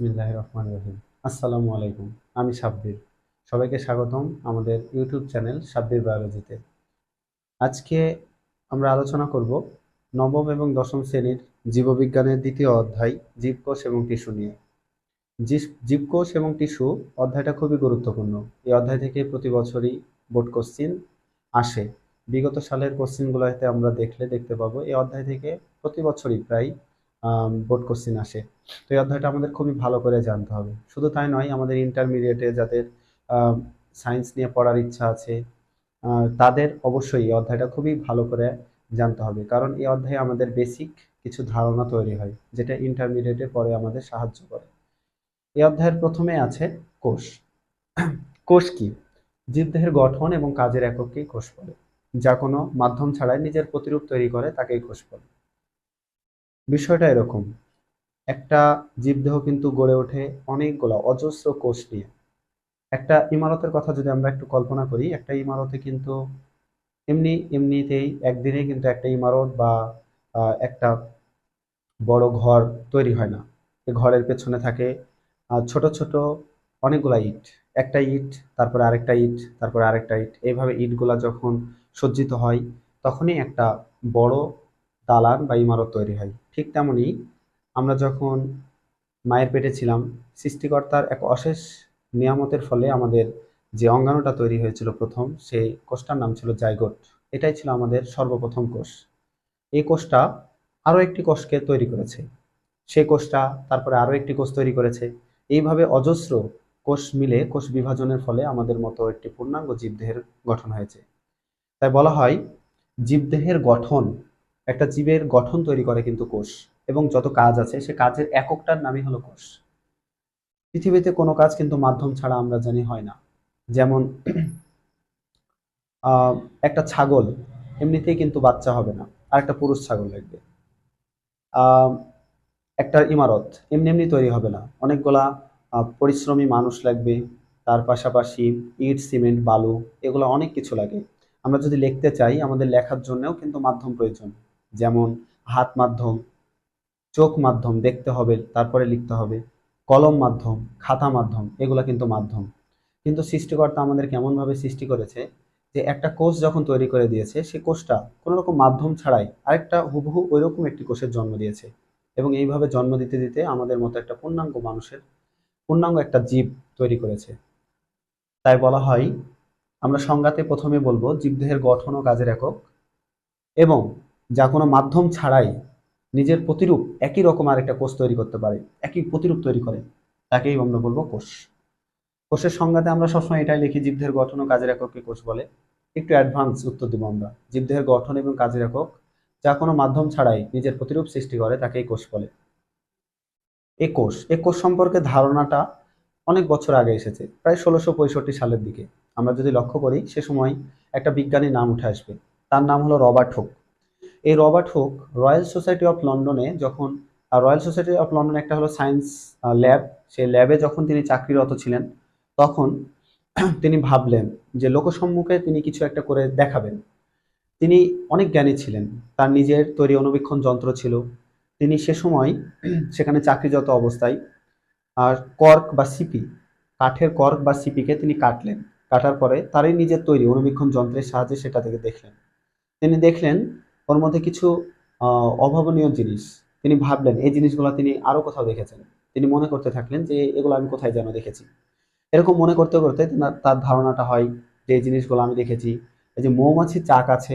বিসমিল্লাহ রহমান রহিম। আসসালামু আলাইকুম, আমি সাব্বির। সবাইকে স্বাগতম আমাদের ইউটিউব চ্যানেল সাব্বির বায়োলজিতে। আজকে আমরা আলোচনা করব নবম এবং দশম শ্রেণির জীববিজ্ঞানের দ্বিতীয় অধ্যায়, জীবকোষ এবং টিস্যু নিয়ে। জীব- জীবকোষ এবং টিস্যু অধ্যায়টা খুবই গুরুত্বপূর্ণ। এই অধ্যায় থেকে প্রতি বছরই বোর্ড কোশ্চিন আসে। বিগত সালের কোশ্চিনগুলোতে আমরা দেখলে দেখতে পাবো, এই অধ্যায় থেকে প্রতি বছরই প্রায় বোর্ড কোশ্চিন আসে। তো এই অধ্যায়টা আমাদের খুবই ভালো করে জানতে হবে। শুধু তাই নয়, আমাদের ইন্টারমিডিয়েটে যাদের সায়েন্স নিয়ে পড়ার ইচ্ছা আছে তাদের অবশ্যই এই অধ্যায়টা খুবই ভালো করে জানতে হবে। কারণ এই অধ্যায়ে আমাদের বেসিক কিছু ধারণা তৈরি হয়, যেটা ইন্টারমিডিয়েটের পরে আমাদের সাহায্য করে। এই অধ্যায়ের প্রথমে আছে কোষ। কোষ কি? জীবদেহের গঠন এবং কাজের একককেই কোষ বলে। যা কোনো মাধ্যম ছাড়াই নিজের প্রতিরূপ তৈরি করে, তাকেই কোষ বলে। বিষয়টা এরকম। একটা জীবদেহ কিন্তু গড়ে ওঠে অনেকগুলো অজস্র কোষ নিয়ে। একটা ইমারতের কথা যদি আমরা একটু কল্পনা করি, একটা ইমারতে কিন্তু এমনি এমনিতেই একদিনে কিন্তু একটা ইমারত বা একটা বড় ঘর তৈরি হয় না। ঘরের পেছনে থাকে ছোট ছোট অনেকগুলা ইট। একটা ইট, তারপরে আরেকটা ইট, তারপরে আরেকটা ইট। এইভাবে ইটগুলা যখন সজ্জিত হয়, তখনই একটা বড় দালান বা ইমারত তৈরি হয়। ঠিক তেমনি আমরা যখন মায়ের পেটে ছিলাম, সৃষ্টিকর্তার এক অশেষ নিয়ামতের ফলে আমাদের যে অঙ্গাণুটা তৈরি হয়েছিল প্রথম, সেই কোষটার নাম ছিল জাইগোট। এটাই ছিল আমাদের সর্বপ্রথম কোষ। এই কোষটা আরও একটি কোষকে তৈরি করেছে। সেই কোষটা তারপরে আরও একটি কোষ তৈরি করেছে। এইভাবে অজস্র কোষ মিলে কোষ বিভাজনের ফলে আমাদের মতো একটি পূর্ণাঙ্গ জীবদেহের গঠন হয়েছে। তাই বলা হয়, জীবদেহের গঠন একটা জীবের গঠন তৈরি করে কিন্তু কোষ এবং যত কাজ আছে, সে কাজের এককটার নামই হলো কোষ। পৃথিবীতে কোনো কাজ কিন্তু মাধ্যম ছাড়া আমরা জানি হয় না। যেমন একটা ছাগল এমনিতেই কিন্তু বাচ্চা হবে না, আর একটা পুরুষ ছাগল লাগবে। একটা ইমারত এমনি এমনি তৈরি হবে না। অনেকগুলা পরিশ্রমী মানুষ লাগবে, তার পাশাপাশি ইট, সিমেন্ট, বালু, এগুলো অনেক কিছু লাগে। আমরা যদি লিখতে চাই, আমাদের লেখার জন্যও কিন্তু মাধ্যম প্রয়োজন। যেমন হাত মাধ্যম, চোখ মাধ্যম দেখতে হবে, তারপরে লিখতে হবে। কলম মাধ্যম, খাতা মাধ্যম, এগুলো কিন্তু মাধ্যম। কিন্তু সৃষ্টিকর্তা আমাদের কেমনভাবে সৃষ্টি করেছে যে একটা কোষ যখন তৈরি করে দিয়েছে সেই কোষটা কোনো রকম মাধ্যম ছাড়াই আরেকটা হুবহু ওইরকম একটি কোষের জন্ম দিয়েছে। এবং এইভাবে জন্ম দিতে দিতে আমাদের মতো একটা পূর্ণাঙ্গ মানুষের পূর্ণাঙ্গ একটা জীব তৈরি করেছে। তাই বলা হয়, আমরা সংজ্ঞাতে প্রথমে বলব জীবদেহের গঠন ও কাজের একক এবং যা কোনো মাধ্যম ছাড়াই নিজের প্রতিরূপ একই রকম আরেকটা কোষ তৈরি করতে পারে, একই প্রতিরূপ তৈরি করে, তাকেই আমরা বলব কোষ। কোষের সংজ্ঞাতে আমরা সবসময় এটাই লিখি, জীবদেহের গঠন ও কাজের এককে কোষ বলে। একটু অ্যাডভান্স উত্তর দেবো আমরা। জীবদেহের গঠন এবং কাজের একক যা কোনো মাধ্যম ছাড়াই নিজের প্রতিরূপ সৃষ্টি করে, তাকেই কোষ বলে। এই কোষ এই কোষ সম্পর্কে ধারণাটা অনেক বছর আগে এসেছে, প্রায় ষোলোশো পঁয়ষট্টি সালের দিকে। আমরা যদি লক্ষ্য করি, সে সময় একটা বিজ্ঞানীর নাম উঠে আসবে। তার নাম হলো রবার্ট হুক। এই Robert Hooke royal society of লন্ডনে যখন রয়্যাল সোসাইটি অফ লন্ডনে একটা হলো সায়েন্স ল্যাব, সেই ল্যাবে যখন তিনি চাকরিরত ছিলেন, তখন তিনি ভাবলেন যে লোকসম্মুখে তিনি কিছু একটা করে দেখাবেন। তিনি অনেক জ্ঞানী ছিলেন, তার নিজের তৈরি অনুবীক্ষণ যন্ত্র ছিল। তিনি সে সময় সেখানে চাকরিরত অবস্থায়, আর কর্ক বা সিপি, কাঠের কর্ক বা সিপিকে তিনি কাটলেন। কাটার পরে তারই নিজের তৈরি অনুবীক্ষণ যন্ত্রের সাহায্যে সেটা থেকে দেখলেন। তিনি দেখলেন ওর মধ্যে কিছু অভাবনীয় জিনিস। তিনি ভাবলেন এই জিনিসগুলো তিনি আরও কোথাও দেখেছেন। তিনি মনে করতে থাকলেন যে এগুলো আমি কোথায় যেন দেখেছি। এরকম মনে করতে করতে তার- ধারণাটা হয় যে এই জিনিসগুলো আমি দেখেছি। এই যে মৌমাছির চাক আছে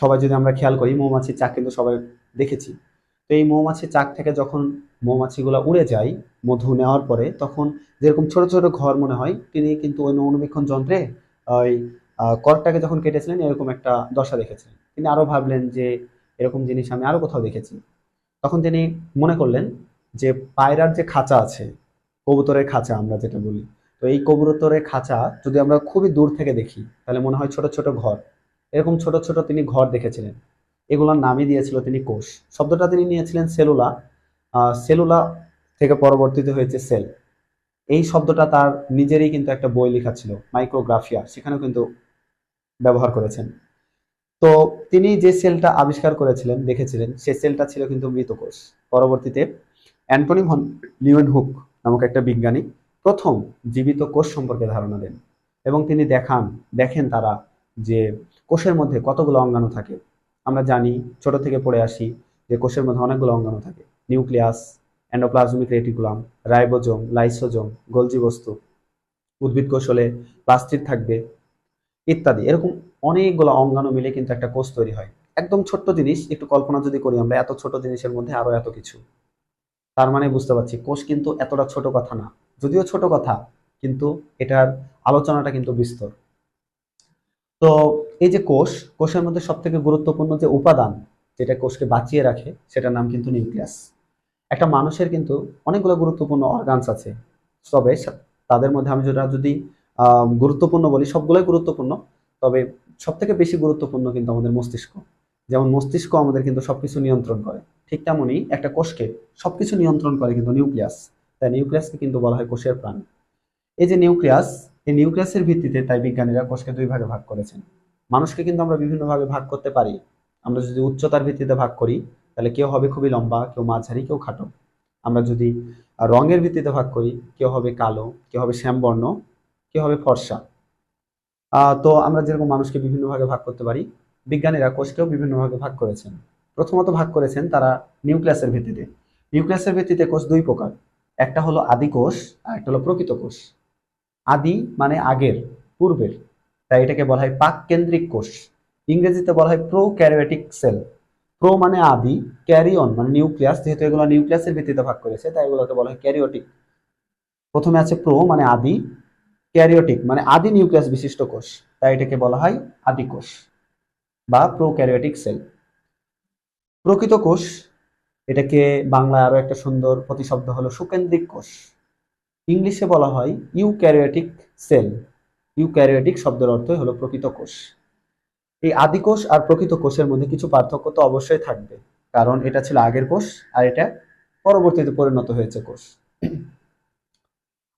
সবাই যদি আমরা খেয়াল করি মৌমাছির চাক কিন্তু সবাই দেখেছি। তো এই মৌমাছির চাক থেকে যখন মৌমাছিগুলো উড়ে যায় মধু নেওয়ার পরে তখন যেরকম ছোট ছোট ঘর মনে হয় তিনি কিন্তু ওই অনুবীক্ষণ যন্ত্রে ওই আহ, কর্কটাকে যখন কেটেছিলেন এরকম একটা দশা দেখেছিলেন। তিনি আরও ভাবলেন যে এরকম জিনিস আমি আরও কোথাও দেখেছি। তখন তিনি মনে করলেন যে পায়রার যে খাঁচা আছে, কবুতরের খাঁচা আমরা যেটা বলি, তো এই কবুতরের খাঁচা যদি আমরা খুবই দূর থেকে দেখি, তাহলে মনে হয় ছোট ছোট ঘর। এরকম ছোট ছোট তিনি ঘর দেখেছিলেন। এগুলোর নামই দিয়েছিল তিনি কোষ। শব্দটা তিনি নিয়েছিলেন সেলুলা। সেলুলা থেকে পরবর্তীতে হয়েছে সেল। এই শব্দটা তার নিজেরই কিন্তু একটা বই লেখা ছিল, মাইক্রোগ্রাফিয়া। সেখানেও কিন্তু ব্যবহার করেছেন। তো তিনি যে সেলটা আবিষ্কার করেছিলেন, দেখেছিলেন সে সেলটা ছিল কিন্তু মৃত কোষ পরবর্তীতে অ্যান্টনি ভন লিওয়েন হুক নামক একটা বিজ্ঞানী প্রথম জীবিত কোষ সম্পর্কে ধারণা দেন এবং তিনি দেখান, দেখেন তারা যে কোষের মধ্যে কতগুলো অঙ্গাণু থাকে। আমরা জানি, ছোট থেকে পড়ে আসি যে কোষের মধ্যে অনেকগুলো অঙ্গাণু থাকে। Nucleus, endoplasmic reticulum, ribosome, lysosome Golgi বস্তু উদ্ভিদ কোষলে প্লাস্টিক থাকবে, ইত্যাদি। এরকম অনেকগুলো অঙ্গাণু মিলে কিন্তু একটা কোষ তৈরি হয়। একদম ছোট্ট জিনিস, একটু কল্পনা যদি করি আমরা, এত ছোট জিনিসের মধ্যে আরও এত কিছু। তার মানে বুঝতে পারছি, কোষ কিন্তু এতটা ছোট কথা না। যদিও ছোট কথা, কিন্তু এটার আলোচনাটা কিন্তু বিস্তর। তো এই যে কোষ, কোষের মধ্যে সব থেকে গুরুত্বপূর্ণ যে উপাদান, যেটা কোষকে বাঁচিয়ে রাখে, সেটার নাম কিন্তু নিউক্লিয়াস। একটা মানুষের কিন্তু অনেকগুলো গুরুত্বপূর্ণ অর্গানস আছে। তবে তাদের মধ্যে আমি যেটা যদি গুরুত্বপূর্ণ বলি, সবগুলোই গুরুত্বপূর্ণ। তবে সব থেকে বেশি গুরুত্বপূর্ণ কিন্তু আমাদের মস্তিষ্ক। যেমন মস্তিষ্ক আমাদের কিন্তু সবকিছু নিয়ন্ত্রণ করে। ঠিক তেমনই একটা কোষকে সবকিছু নিয়ন্ত্রণ করে কিন্তু নিউক্লিয়াস। তাই নিউক্লিয়াসকে কিন্তু বলা হয় কোষের প্রাণ। এই যে নিউক্লিয়াস, এই নিউক্লিয়াসের ভিত্তিতে তাই বিজ্ঞানীরা কোষকে দুই ভাগে ভাগ করেছেন। মানুষকে কিন্তু আমরা বিভিন্ন ভাগে ভাগ করতে পারি। আমরা যদি উচ্চতার ভিত্তিতে ভাগ করি, তাহলে কেউ হবে খুবই লম্বা, কেউ মাঝারি, কেউ খাটো। আমরা যদি রঙের ভিত্তিতে ভাগ করি, কেউ হবে কালো, কেউ হবে শ্যামবর্ণ, কেউ হবে ফর্সা। তো আমরা যেরকম মানুষকে বিভিন্ন ভাগে ভাগ করতে পারি, বিজ্ঞানীরা কোষকেও বিভিন্ন ভাগে ভাগ করেছেন। প্রথমত ভাগ করেছেন তারা নিউক্লিয়াসের ভিত্তিতে। নিউক্লিয়াসের ভিত্তিতে কোষ দুই প্রকার। একটা হলো আদি কোষ, আর একটা হলো প্রকৃত কোষ। আদি মানে আগের, পূর্বের। তাই এটাকে বলা হয় পাক কেন্দ্রিক কোষ। ইংরেজিতে বলা হয় প্রো ক্যারিওটিক সেল। প্রো মানে আদি ক্যারিয়ন মানে নিউক্লিয়াস। যেহেতু এগুলো নিউক্লিয়াসের ভিত্তিতে ভাগ করেছে, তাই এগুলোকে বলা হয় ক্যারিওটিক। প্রথমে আছে প্রো মানে আদি ক্যারিওটিক মানে আদি নিউক্লিয়াস বিশিষ্ট কোষ, তাই এটাকে বলা হয় আদি কোষ বা প্রো ক্যারিওটিক সেল। প্রকৃত কোষ, এটাকে বাংলায় আরও একটা সুন্দর প্রতিশব্দ হলো সুকেন্দ্রিক কোষ। ইংলিশে বলা হয় ইউক্যারিওটিক সেল। ইউক্যারিওটিক শব্দের অর্থই হলো প্রকৃত কোষ। এই আদি কোষ আর প্রকৃত কোষের মধ্যে কিছু পার্থক্য তো অবশ্যই থাকবে, কারণ এটা ছিল আগের কোষ আর এটা পরবর্তীতে পরিণত হয়েছে কোষ।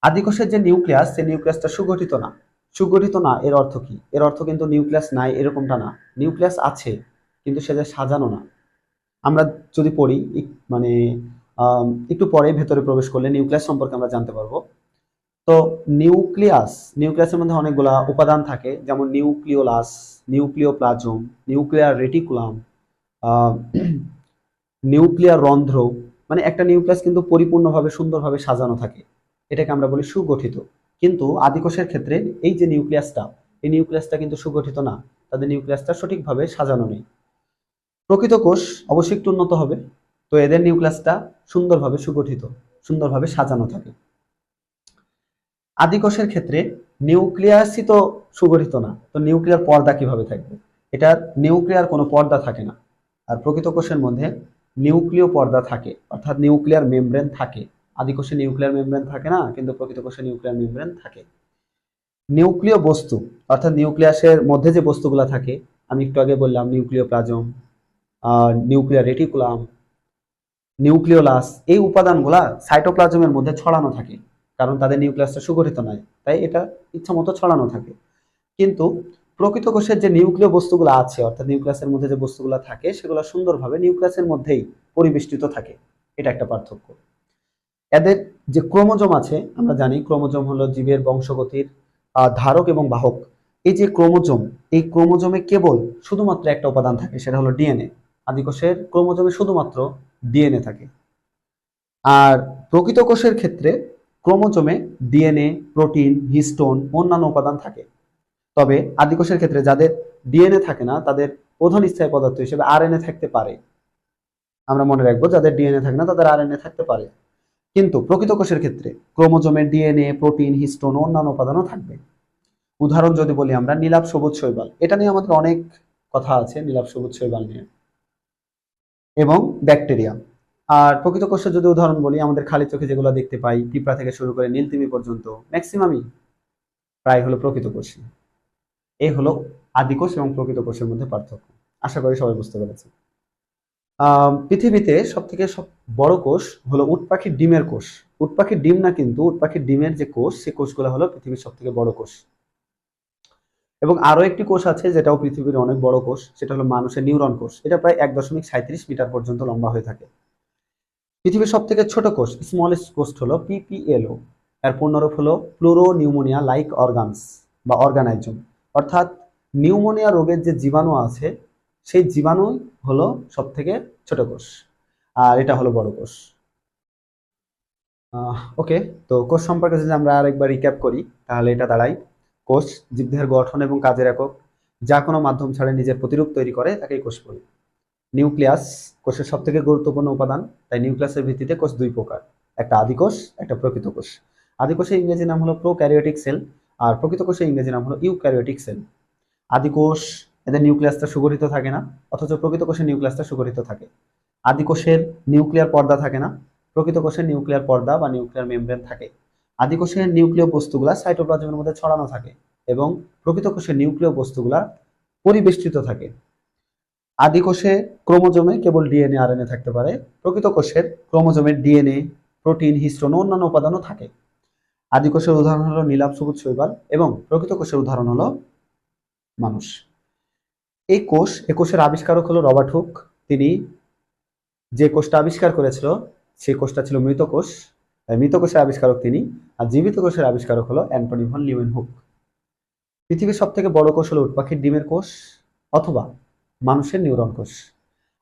আদি কোষের যে নিউক্লিয়াস, সেই নিউক্লিয়াসটা সুগঠিত না। সুগঠিত না, এর অর্থ কি? এর অর্থ কিন্তু নিউক্লিয়াস নাই, এরকমটা না। নিউক্লিয়াস আছে, কিন্তু সেটা সাজানো না। আমরা যদি পড়ি মানে একটু পরে ভেতরে প্রবেশ করলে নিউক্লিয়াস সম্পর্কে আমরা জানতে পারব। তো নিউক্লিয়াস, নিউক্লিয়াসের মধ্যে অনেকগুলা উপাদান থাকে, যেমন nucleolus, nucleoplasm, nuclear reticulum nuclear রন্ধ্র। মানে একটা নিউক্লিয়াস কিন্তু পরিপূর্ণভাবে, সুন্দরভাবে সাজানো থাকে। এটাকে আমরা বলি সুগঠিত। কিন্তু আদিকোষের ক্ষেত্রে এই যে নিউক্লিয়াসটা, এই নিউক্লিয়াসটা কিন্তু সুগঠিত না। তাদের নিউক্লিয়াসটা সঠিকভাবে সাজানো নেই। প্রকৃত কোষ অবশ্যই একটু উন্নত হবে। তো এদের নিউক্লিয়াসটা সুন্দরভাবে সুগঠিত, সুন্দরভাবে সাজানো থাকে। আদিকোষের ক্ষেত্রে নিউক্লিয়াসই তো সুগঠিত না। তো নিউক্লিয়ার পর্দা কীভাবে থাকবে? এটার নিউক্লিয়ার কোনো পর্দা থাকে না। আর প্রকৃত কোষের মধ্যে নিউক্লিয় পর্দা থাকে। অর্থাৎ নিউক্লিয়ার মেমব্রেন থাকে। আদিকোষে নিউক্লিয়ার মেমব্রেন থাকে না, কিন্তু প্রকৃত কোষে নিউক্লিয়ার মেমব্রেন থাকে। নিউক্লিয় বস্তু, অর্থাৎ নিউক্লিয়াসের মধ্যে যে বস্তুগুলো থাকে, আমি একটু আগে বললাম নিউক্লিয় প্লাজম নিউক্লিয়ার রেটিকুলাম, নিউক্লিওলাস, এই উপাদানগুলা সাইটোপ্লাজমের মধ্যে ছড়ানো থাকে, কারণ তাদের নিউক্লিয়াসটা সুগঠিত নয়, তাই এটা ইচ্ছা মতো ছড়ানো থাকে। কিন্তু প্রকৃত কোষের যে নিউক্লিয় বস্তুগুলো আছে, অর্থাৎ নিউক্লিয়াসের মধ্যে যে বস্তুগুলো থাকে, সেগুলো সুন্দরভাবে নিউক্লিয়াসের মধ্যেই পরিবেষ্টিত থাকে, এটা একটা পার্থক্য। এদের যে ক্রোমোজোম আছে আমরা জানি ক্রোমোজোম হলো জীবের বংশগতির ধারক এবং বাহক। এই যে ক্রোমোজোম এই ক্রোমোজোমে কেবল শুধুমাত্র একটা উপাদান থাকে সেটা হলো ডিএনএ। আদিকোষের ক্রোমোজোমে শুধুমাত্র ডিএনএ থাকে। আর প্রকৃত কোষের ক্ষেত্রে ক্রোমোজোমে ডিএনএ প্রোটিন হিস্টোন অন্যান্য উপাদান থাকে। তবে আদিকোষের ক্ষেত্রে যাদের ডিএনএ থাকে না তাদের প্রধান স্থায়ী পদার্থ হিসেবে আরএনএ থাকতে পারে। আমরা মনে রাখব যাদের ডিএনএ থাকে না তাদের আরএনএ থাকতে পারে। কিন্তু প্রকৃত কোষের ক্ষেত্রে ক্রোমোজোমের ডিএনএ, প্রোটিন, হিস্টোন অন্যান্য উপাদানও থাকবে। উদাহরণ যদি বলি আমরা, নীলাভ সবুজ শৈবাল। এটা নিয়ে আমাদের অনেক কথা আছে নীলাভ সবুজ শৈবাল নিয়ে। এবং ব্যাকটেরিয়া। আর প্রকৃত কোষের যদি উদাহরণ বলি, আমাদের খালি চোখে যেগুলো দেখতে পাই, পিঁপড়া থেকে শুরু করে নীলতিমি পর্যন্ত, ম্যাক্সিমামই প্রায় হলো প্রকৃত কোষই। এই হলো আদিকোষ এবং প্রকৃত কোষের মধ্যে পার্থক্য। আশা করি সবাই বুঝতে পেরেছে পৃথিবীতে সব থেকে সব বড় কোষ হলো উট পাখির ডিমের কোষ। উট পাখির ডিম না কিন্তু উট পাখির ডিমের যে কোষ, সে কোষগুলো হলো পৃথিবীর সব থেকে বড় কোষ। এবং আরও একটি কোষ আছে যেটাও পৃথিবীর অনেক বড় কোষ, সেটা হলো মানুষের নিউরন কোষ। এটা প্রায় এক দশমিক সাঁত্রিশ মিটার পর্যন্ত লম্বা হয়ে থাকে। পৃথিবীর সব থেকে ছোট কোষ স্মলেস্ট কোষ হলো পিপিএলও এর পূর্ণরূপ হলো প্লুরো নিউমোনিয়া লাইক অর্গানস বা অর্গানাইজম অর্থাৎ নিউমোনিয়া রোগের যে জীবাণু আছে সেই জীবাণু হলো সব থেকে ছোট কোষ, আর এটা হলো বড় কোষ। ওকে, তো কোষ সম্পর্কে যদি আমরা আরেকবার রিক্যাপ করি, তাহলে এটা দাঁড়ায় কোষ জীবদেহের গঠন এবং কাজের একক, যা কোনো মাধ্যম ছাড়া নিজের প্রতিরূপ তৈরি করে তাকেই কোষ বলি। নিউক্লিয়াস কোষের সব থেকে গুরুত্বপূর্ণ উপাদান, তাই নিউক্লিয়াসের ভিত্তিতে কোষ দুই প্রকার, একটা আদিকোষ একটা প্রকৃত কোষ। আদিকোষের ইংরেজি নাম হলো প্রোক্যারিওটিক সেল আর প্রকৃত কোষের ইংরেজি নাম হলো ইউক্যারিওটিক সেল আদিকোষ এদের নিউক্লিয়াসটা সুগঠিত থাকে না, অথচ প্রকৃত কোষের নিউক্লিয়াসটা সুগঠিত থাকে। আদিকোষের নিউক্লিয়ার পর্দা থাকে না, প্রকৃত কোষের নিউক্লিয়ার পর্দা বা নিউক্লিয়ার মেমব্রেন থাকে। আদিকোষের নিউক্লিয় বস্তুগুলা সাইটোপ্লাজমের মধ্যে ছড়ানো থাকে এবং প্রকৃত কোষের নিউক্লিয় বস্তুগুলা পরিবেষ্টিত থাকে। আদিকোষে ক্রোমোজোমে কেবল ডিএনএ, আরএনএ থাকতে পারে, প্রকৃত কোষের ক্রোমোজোমে ডিএনএ, প্রোটিন, হিস্টোন ও অন্যান্য উপাদানও থাকে। আদিকোষের উদাহরণ হলো নীলাভ, সবুজ, শৈবাল এবং প্রকৃত কোষের উদাহরণ হলো মানুষ। এই কোষ এ কোষের আবিষ্কারক হলো রবার্ট হুক। তিনি যে কোষটা আবিষ্কার করেছিল, সেই কোষটা ছিল মৃত কোষ। মৃত কোষের আবিষ্কারক তিনি, আর জীবিত কোষের আবিষ্কারক হলো অ্যান্টনি ভন লিউয়েন হুক। পৃথিবীর সব থেকে বড় কোষ হলো উটপাখির ডিমের কোষ, অথবা মানুষের নিউরন কোষ।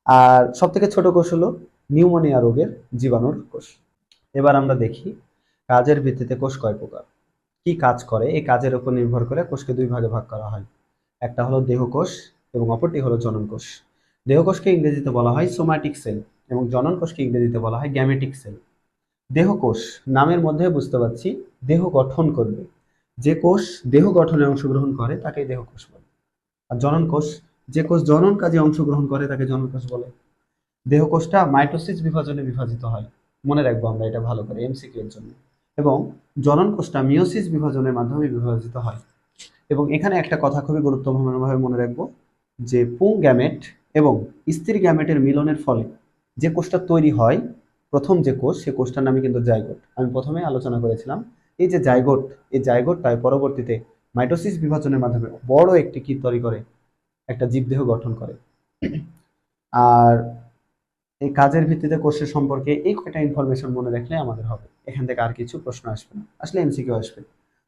আর সব থেকে ছোট কোষ হলো নিউমোনিয়া রোগের জীবাণুর কোষ। এবার আমরা দেখি কাজের ভিত্তিতে কোষ কয় প্রকার। কি কাজ করে, এই কাজের উপর নির্ভর করে কোষকে দুই ভাগে ভাগ করা হয়। একটা হলো দেহকোষ এবং অপরটি হলো জনন কোষ দেহকোষকে ইংরেজিতে বলা হয় সোম্যাটিক সেল এবং জনন কোষকে ইংরেজিতে বলা হয় গ্যামেটিক সেল দেহকোষ, নামের মধ্যে বুঝতে পারছি, দেহ গঠন করবে। যে কোষ দেহ গঠনে অংশগ্রহণ করে তাকে দেহকোষ বলে। আর জনন কোষ যে কোষ জনন কাজে অংশগ্রহণ করে, তাকে জনন কোষ বলে। দেহকোষটা মাইটোসিস বিভাজনে বিভাজিত হয়। মনে রাখব আমরা এটা ভালো করে এমসিকিউ এর জন্য। এবং জনন কোষটা মিওসিস বিভাজনের মাধ্যমে বিভাজিত হয়। এবং এখানে একটা কথা খুবই গুরুত্বপূর্ণভাবে মনে রাখব যে পুং গ্যামেট এবং স্ত্রী গ্যামেটের মিলনের ফলে যে কোষটা তৈরি হয়, প্রথম যে কোষ, সে কোষটার নামই কিন্তু জাইগোট। আমি প্রথমে আলোচনা করেছিলাম, এই যে জাইগোট, এই জাইগোটটায় পরবর্তীতে মাইটোসিস বিভাজনের মাধ্যমে বড় একটি কীট তৈরি করে, একটা জীবদেহ গঠন করে। আর এই কাজের ভিত্তিতে কোষের সম্পর্কে এই কয়টা ইনফরমেশন মনে রাখলে আমাদের হবে। এখান থেকে আর কিছু প্রশ্ন আসবে না। আসলে এমসিকিউ আসবে।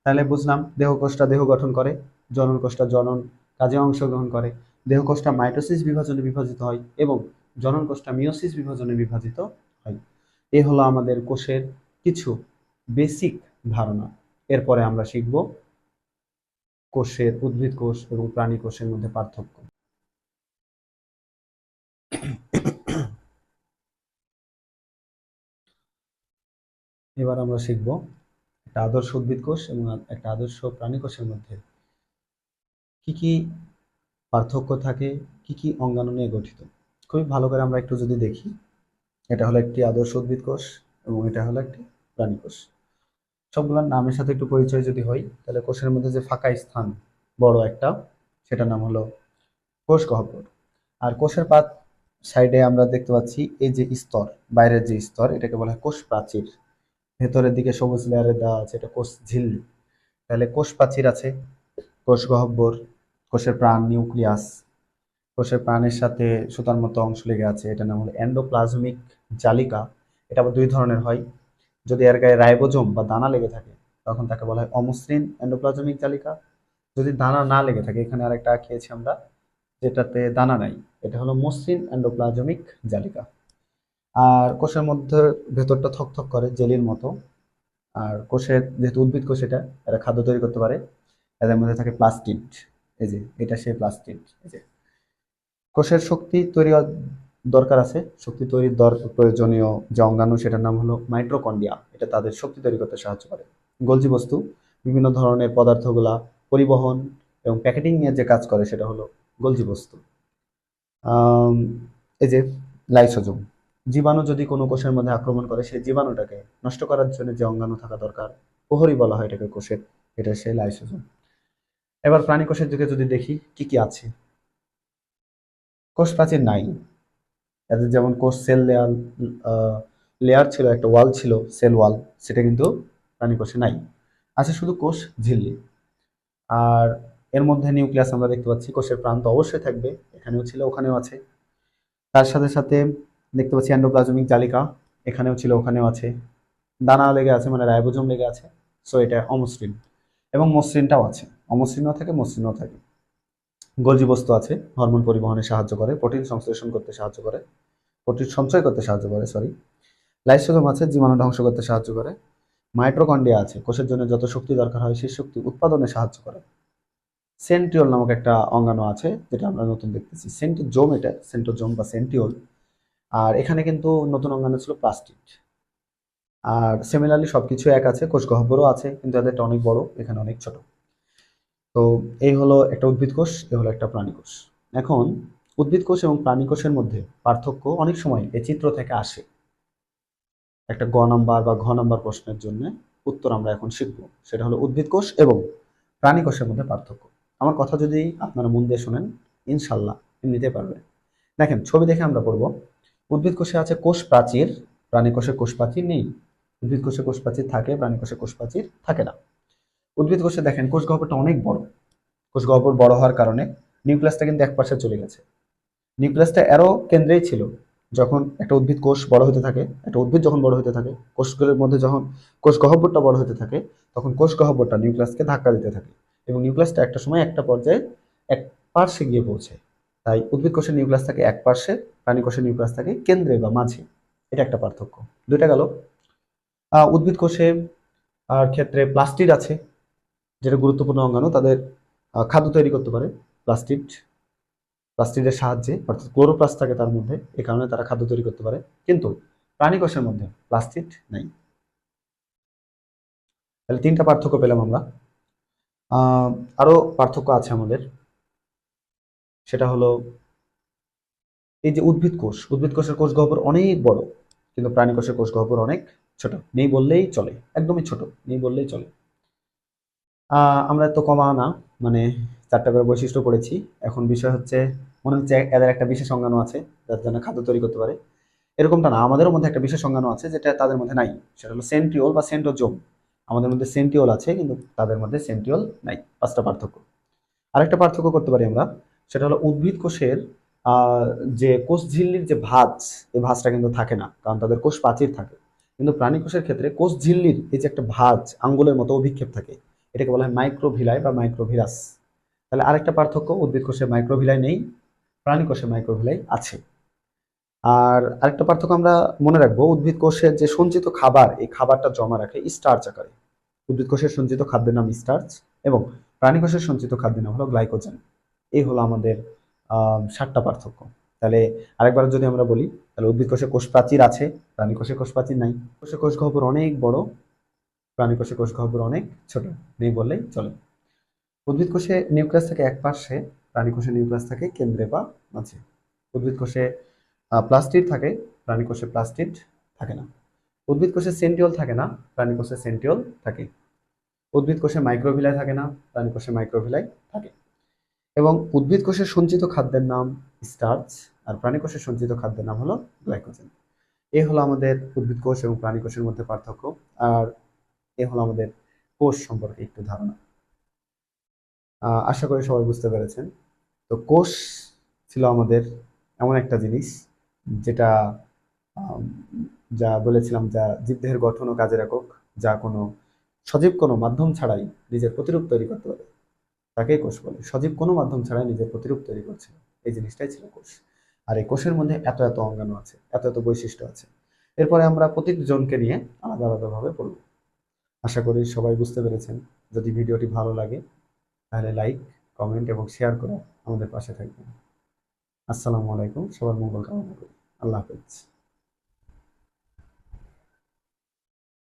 তাহলে বুঝলাম, দেহ কোষটা দেহ গঠন করে, জনন কোষটা জনন, কাজে অংশগ্রহণ করে। দেহ কোষটা মাইটোসিস বিভাজনে বিভাজিত হয় এবং জনন কোষটা মিওসিস বিভাজনে বিভাজিত হয়। এ হলো আমাদের কোষের কিছু বেসিক ধারণা। এরপরে আমরা শিখব কোষের উদ্ভিদ কোষ এবং প্রাণী কোষের মধ্যে পার্থক্য। এবার আমরা শিখব একটা আদর্শ উদ্ভিদ কোষ এবং একটা আদর্শ প্রাণী কোষের মধ্যে কি কি পার্থক্য থাকে কি কি অঙ্গাণু নিয়ে গঠিত। খুবই ভালো করে আমরা একটু যদি দেখি, এটা হলো একটি আদর্শ উদ্ভিদ কোষ এবং এটা হলো একটি প্রাণী কোষ। সবগুলোর নামের সাথে একটু পরিচয় যদি হয় তাহলে কোষের মধ্যে যে ফাঁকা স্থান বড় একটা, সেটার নাম হলো কোষ গহ্বর। আর কোষের পাত সাইডে আমরা দেখতে পাচ্ছি এই যে স্তর, বাইরের যে স্তর, এটাকে বলা হয় কোষ প্রাচীর। ভেতরের দিকে সবুজ লেয়ারে দেওয়া আছে, এটা কোষ ঝিল্লি। তাহলে কোষ প্রাচীর আছে, কোষ গহ্বর কোষের প্রাণ নিউক্লিয়াস, কোষের প্রাণের সাথে সুতার মতো অংশ লেগে আছে। এটা নাম হলো এন্ডোপ্লাজমিক জালিকা। এটা আবার দুই ধরনের হয়। যদি এর গায়ে রাইবোজোম বা দানা লেগে থাকে, তখন তাকে বলা হয় অমসৃণ এন্ডোপ্লাজমিক জালিকা। যদি দানা না লেগে থাকে, এখানে আরেকটা খেয়েছি আমরা, যেটাতে দানা নাই, এটা হলো মসৃণ অ্যান্ডোপ্লাজমিক জালিকা। আর কোষের মধ্যে ভেতরটা থকথক করে, জেলির মতো। আর কোষের, যেহেতু উদ্ভিদ কোষ এটা, এরা খাদ্য তৈরি করতে পারে। এদের মধ্যে থাকে প্লাস্টিড। এই যে, এটা সেই প্লাস্টিড এই যে। কোষের শক্তি তৈরি দরকার আছে। শক্তি তৈরির দর প্রয়োজনীয় যে অঙ্গাণু, সেটার নাম হলো মাইট্রোকন্ডিয়া এটা তাদের শক্তি তৈরি করতে সাহায্য করে। গলজি বস্তু, বিভিন্ন ধরনের পদার্থগুলা পরিবহন এবং প্যাকেটিং নিয়ে যে কাজ করে, সেটা হলো গলজি বস্তু। এই যে লাইসোজোম জীবাণু যদি কোনো কোষের মধ্যে আক্রমণ করে, সেই জীবাণুটাকে নষ্ট করার জন্য যে অঙ্গাণু থাকা দরকার, প্রহরী বলা হয় এটাকে কোষের, এটা সেই লাইসোজোম এবার প্রাণী কোষের দিকে যদি দেখি, কি কি আছে? কোষ প্রাচীর নাই। এদের যেমন কোষ সেল লেয়ার লেয়ার ছিল, একটা ওয়াল ছিল, সেল ওয়াল, সেটা কিন্তু প্রাণী কোষে নাই। আছে শুধু কোষ ঝিল্লি। আর এর মধ্যে নিউক্লিয়াস আমরা দেখতে পাচ্ছি, কোষের প্রান্ত অবশ্যই থাকবে, এখানেও ছিল, ওখানেও আছে। তার সাথে সাথে দেখতে পাচ্ছি অ্যান্ডোপ্লাজমিক জালিকা, এখানেও ছিল, ওখানেও আছে। দানা লেগে আছে মানে রাইবোজোম লেগে আছে সো এটা অমসৃণ। এবং মসৃণটাও আছে। অমসৃণও থাকে মসৃণও থাকে। গলজি বস্তু আছে, হরমোন পরিবহনে সাহায্য করে, প্রোটিন সংশ্লেষণ করতে সাহায্য করে, প্রোটিন সঞ্চয় করতে সাহায্য করে সরি লাইসোজোম আছে, জীবাণু ধ্বংস করতে সাহায্য করে। মাইট্রোকন্ডিয়া আছে, কোষের জন্য যত শক্তি দরকার হয়, সেই শক্তি উৎপাদনে সাহায্য করে। সেন্ট্রিওল নামক একটা অঙ্গাণু আছে, যেটা আমরা নতুন দেখতেছি। সেন্টোজোম এটা সেন্টোজোম বা সেন্টিওল আর এখানে কিন্তু নতুন অঙ্গাণু ছিল প্লাস্টিক আর সিমিলারলি সবকিছু এক আছে কোষ গহ্বরও আছে, কিন্তু এদেরটা অনেক বড়, এখানে অনেক ছোট। তো এই হলো একটা উদ্ভিদ কোষ, এ হলো একটা প্রাণী কোষ। এখন উদ্ভিদ কোষ এবং প্রাণী কোষের মধ্যে পার্থক্য অনেক সময় এই চিত্র থেকে আসে। একটা গ নাম্বার বা ঘ নাম্বার প্রশ্নের জন্য উত্তর আমরা এখন শিখব। সেটা হলো উদ্ভিদ কোষ এবং প্রাণী কোষের মধ্যে পার্থক্য। আমার কথা যদি আপনারা মন দিয়ে শোনেন, ইনশাল্লাহ নিতে পারবেন দেখেন, ছবি দেখে আমরা পড়ব। উদ্ভিদ কোষে আছে কোষ প্রাচীর, প্রাণী কোষে কোষ প্রাচীর নেই। উদ্ভিদ কোষে কোষ প্রাচীর থাকে, প্রাণী কোষে কোষ প্রাচীর থাকে না। উদ্ভিদ কোষে দেখেন, কোষ গহ্বরটা অনেক বড়। কোষ গহ্বর বড় হওয়ার কারণে নিউক্লিয়াসটা কিন্তু এক পাশে চলে গেছে। নিউক্লিয়াসটা এরও কেন্দ্রেই ছিল। যখন একটা উদ্ভিদ কোষ বড় হতে থাকে, একটা উদ্ভিদ যখন বড় হতে থাকে, কোষগুলোর মধ্যে যখন কোষ গহ্বরটা বড় হতে থাকে, তখন কোষ গহ্বরটা নিউক্লিয়াসকে ধাক্কা দিতে থাকে এবং নিউক্লিয়াসটা একটা সময় একটা পর্যায়ে এক পার্শ্বে গিয়ে পৌঁছে। তাই উদ্ভিদ কোষের নিউক্লিয়াস থাকে এক পার্শ্বে, প্রাণী কোষের নিউক্লিয়াস থাকে কেন্দ্রে বা মাঝে। এটা একটা পার্থক্য। দুইটা গেল। উদ্ভিদ কোষে আর ক্ষেত্রে প্লাস্টিড আছে। যেটা গুরুত্বপূর্ণ অঙ্গাণু তাদের খাদ্য তৈরি করতে পারে প্লাস্টিড প্লাস্টিডের সাহায্যে অর্থাৎ ক্লোরোপ্লাস্ট থাকে তার মধ্যে এই কারণে তারা খাদ্য তৈরি করতে পারে। কিন্তু প্রাণী কোষের মধ্যে প্লাস্টিড নেই। তাহলে তিনটা পার্থক্য পেলাম আমরা। আহ, আরও পার্থক্য আছে আমাদের। সেটা হলো এই যে উদ্ভিদ কোষ উদ্ভিদ কোষের কোষ গহ্বর অনেক বড় কিন্তু প্রাণী কোষের কোষ গহ্বর অনেক ছোট। নেই বললেই চলে একদমই ছোট নেই বললেই চলে। আমরা তো কমা না মানে চারটা করে বৈশিষ্ট্য পড়েছি। এখন বিষয় হচ্ছে, মনে হচ্ছে এদের একটা বিশেষ অঙ্গাণু আছে, যার জন্য খাদ্য তৈরি করতে পারে। এরকমটা না আমাদের মধ্যে একটা বিশেষ অঙ্গাণু আছে, যেটা তাদের মধ্যে নাই। সেটা হলো সেন্ট্রিওল বা সেন্টোজোম আমাদের মধ্যে সেন্টিওল আছে, কিন্তু তাদের মধ্যে সেন্টিওল নাই। পাঁচটা পার্থক্য। আরেকটা পার্থক্য করতে পারি আমরা, সেটা হলো উদ্ভিদ কোষের যে কোষ ঝিল্লির যে ভাঁজ, এই ভাঁজটা কিন্তু থাকে না, কারণ তাদের কোষ প্রাচীর থাকে। কিন্তু প্রাণী কোষের ক্ষেত্রে কোষ ঝিল্লির এই যে একটা ভাঁজ, আঙ্গুলের মতো অভিক্ষেপ থাকে। এটাকে বলা হয় মাইক্রোভিলাই বা মাইক্রোভিরাস তাহলে আরেকটা পার্থক্য, উদ্ভিদ কোষে মাইক্রোভিলাই নেই, প্রাণী কোষে মাইক্রোভিলাই আছে। আর আরেকটা পার্থক্য আমরা মনে রাখব, উদ্ভিদ কোষের যে সঞ্চিত খাবার, এই খাবারটা জমা রাখে স্টার্চ আকারে। উদ্ভিদ কোষের সঞ্চিত খাদ্যের নাম স্টার্চ এবং প্রাণী কোষের সঞ্চিত খাদ্যের নাম হলো গ্লাইকোজেন এই হলো আমাদের সাতটা পার্থক্য। তাহলে আরেকবার যদি আমরা বলি, তাহলে উদ্ভিদ কোষে কোষ প্রাচীর আছে, প্রাণী কোষে কোষ প্রাচীর নাই। কোষে কোষ গহ্বর অনেক বড় প্রাণী কোষে কোষ গহ্বর অনেক ছোট। নেই বললেই চলে। উদ্ভিদ কোষে নিউক্লিয়াস থাকে এক পাশে প্রাণী কোষে নিউক্লিয়াস থাকে কেন্দ্রে বা মাঝে। উদ্ভিদ কোষে প্লাস্টিড থাকে, প্রাণী কোষে প্লাস্টিড থাকে না। উদ্ভিদ কোষে সেন্টিওল থাকে না, প্রাণী কোষে সেন্টিওল থাকে। উদ্ভিদ কোষে মাইক্রোভিলাই থাকে না, প্রাণী কোষে মাইক্রোভিলাই থাকে। এবং উদ্ভিদ কোষের সঞ্চিত খাদ্যের নাম স্টার্চ, আর প্রাণী কোষের সঞ্চিত খাদ্যের নাম হলো গ্লাইকোজেন। এই হলো আমাদের উদ্ভিদ কোষ এবং প্রাণী কোষের মধ্যে পার্থক্য। আর এ হলো আমাদের কোষ সম্পর্কে একটু ধারণা। আশা করি সবাই বুঝতে পেরেছেন। তো কোষ ছিল আমাদের এমন একটা জিনিস যেটা যা বলেছিলাম যা জীবদেহের গঠন ও কাজের একক, যা কোনো সজীব কোনো মাধ্যম ছাড়াই নিজের প্রতিরূপ তৈরি করতে পারে। তাকেই কোষ বলে। সজীব কোনো মাধ্যম ছাড়াই নিজের প্রতিরূপ তৈরি করছে। এই জিনিসটাই ছিল কোষ। আর এই কোষের মধ্যে এত এত অঙ্গাণু আছে, এত এত বৈশিষ্ট্য আছে। এরপরে আমরা প্রত্যেকজনকে নিয়ে আলাদা আলাদাভাবে পড়ব। আশা করি সবাই বুঝতে পেরেছেন। যদি ভিডিওটি ভালো লাগে, তাহলে লাইক কমেন্ট এবং শেয়ার করে আমাদের পাশে থাকবেন। আসসালামু আলাইকুম, সবার মঙ্গল কামনা করি। আল্লাহ হাফেজ।